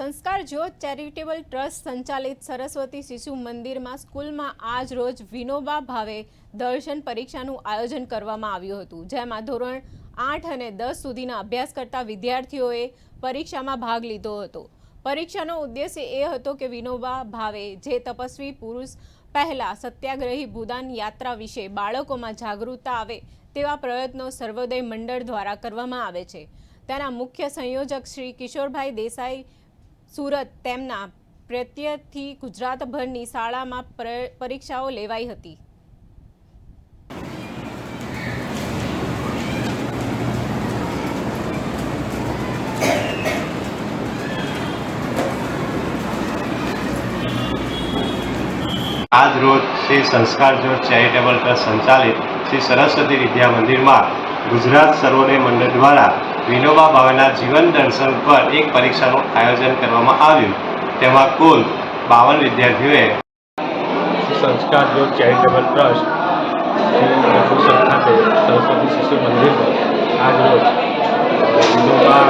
સંસ્કાર જ્યોત charitable trust સંચાલિત સરસ્વતી શિશુ મંદિરમાં સ્કૂલમાં આજ રોજ વિનોબા ભાવે દર્શન પરીક્ષાનું આયોજન કરવામાં આવ્યું હતું. જેમાં ધોરણ આઠ અને દસ સુધીના અભ્યાસ કરતા વિદ્યાર્થીઓએ પરીક્ષામાં ભાગ લીધો હતો. પરીક્ષાનો ઉદ્દેશ્ય એ હતો કે વિનોબા ભાવે જે તપસ્વી પુરુષ પહેલા સત્યાગ્રહી ભૂદાન યાત્રા વિશે બાળકોમાં જાગૃતતા આવે તેવા પ્રયત્નો સર્વોદય મંડળ દ્વારા કરવામાં આવે છે. તેના મુખ્ય સંયોજક શ્રી કિશોરભાઈ દેસાઈ સુરત તેમના પ્રત્યયથી ગુજરાતભરની શાળામાં પરીક્ષાઓ લેવાઈ હતી. આજ રોજ શ્રી સંસ્કાર જ્યોત ચેરિટેબલ ટ્રસ્ટ સંચાલિત શ્રી સરસ્વતી વિદ્યા મંદિરમાં ગુજરાત સર્વોદય મંડળ દ્વારા વિનોબા ભાવેના જીવન દર્શન પર એક પરીક્ષાનું આયોજન કરવામાં આવ્યું. તેમાં કુલ બાવન વિદ્યાર્થીઓએ સંસ્કાર જો ચેરિટેબલ ટ્રસ્ટ શ્રી રઘુસર ખાતે સરસ્વતી શિશુ મંદિરમાં આજ રોજ વિનોબા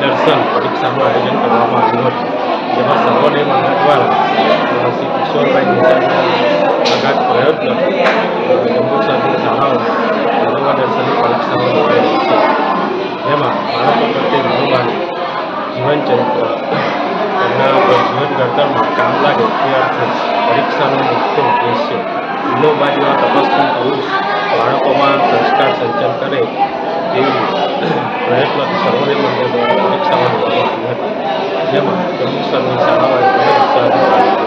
દર્શન પરીક્ષાનું આયોજન કરવામાં આવ્યું હતું. જેમાં સર્વોદય મંડળ દ્વારા શ્રી કિશોરભાઈ દેસાઈના અગાધ પ્રયત્ન જીવન ચરિત્ર. તેમના જીવન ઘડતરમાં કામ લાગે તે અર્થે પરીક્ષાનો મુખ્ય ઉદ્દેશ છે. વિનોબા જેવા તપસ્વી પુરુષ બાળકોમાં સંસ્કાર સંચન કરે તેવી પ્રયત્ન સર્વોદય મંદિર દ્વારા પરીક્ષામાં જેમાં જમ્મુ શાળાઓ શાળાઓએ